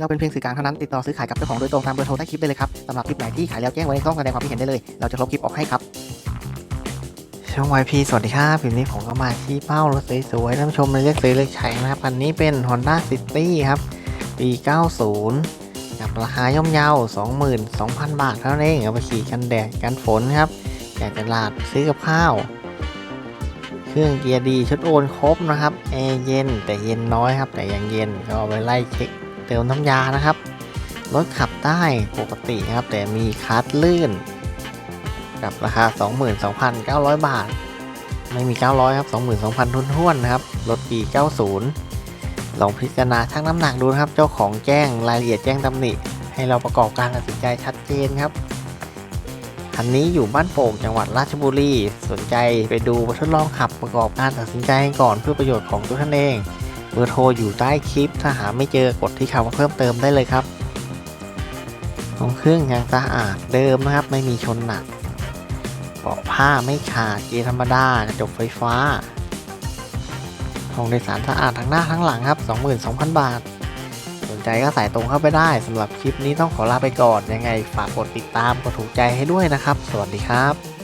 เราเป็นเพียงสื่อกลางเท่านั้นติดต่อซื้อขายกับเจ้าของโดยตรงตามเบอร์โทรใต้คลิปได้เลยครับสำหรับคลิปไหนที่ขายแล้วแจ้งไว้ในช่องแสดงความคิดเห็นได้เลย เราจะลบคลิปออกให้ครับ ช่อง YP สวัสดีครับคลิปนี้ผมก็มาชี้เป้ารถสวยๆท่านผู้ชมเลือกซื้อเลือกใช้นะครับคันนี้เป็น Honda City ครับปี 90 กับราคาย่อมเยา22,000 บาทเท่านั้นเองเอาไปขี่กันแดดกันฝนครับอยากจะลาดซื้อกับข้าว เครื่องเกียร์ดีชุดโอนครบนะครับแอร์เย็นแต่เย็นน้อยครับแต่ยังเย็นก็เอาไปไล่เช็ค เติมน้ำยานะครับ รถขับได้ปกติครับ แต่มีคัสลื่น กับราคา 22,900 บาท ไม่มี 900 ครับ 22,000 ทุนท้วนนะครับ รถปี 90 ลองพิจารณาชั่งน้ำหนักดูนะครับ เจ้าของแจ้งรายละเอียดแจ้งตำหนิ ให้เราประกอบการตัดสินใจชัดเจนครับคันนี้อยู่บ้านโป่งจังหวัดราชบุรี สนใจไปดูทดลองขับประกอบการตัดสินใจก่อนเพื่อประโยชน์ของตัวท่านเอง เบอร์โทรอยู่ใต้คลิป ถ้าหาไม่เจอกดที่คำว่าเพิ่มเติมได้เลยครับของเครื่องยังสะอาดเดิมนะครับ ไม่มีชนหนักเบาะผ้าไม่ขาดเกียร์ธรรมดากระจกไฟฟ้าห้องโดยสารสะอาดทั้งหน้าทั้งหลังครับ 22,000 บาท สนใจก็ใส่ตรงเข้าไปได้สำหรับคลิปนี้ต้องขอลาไปก่อนยังไง ฝากกดติดตามกดถูกใจให้ด้วยนะครับ สวัสดีครับ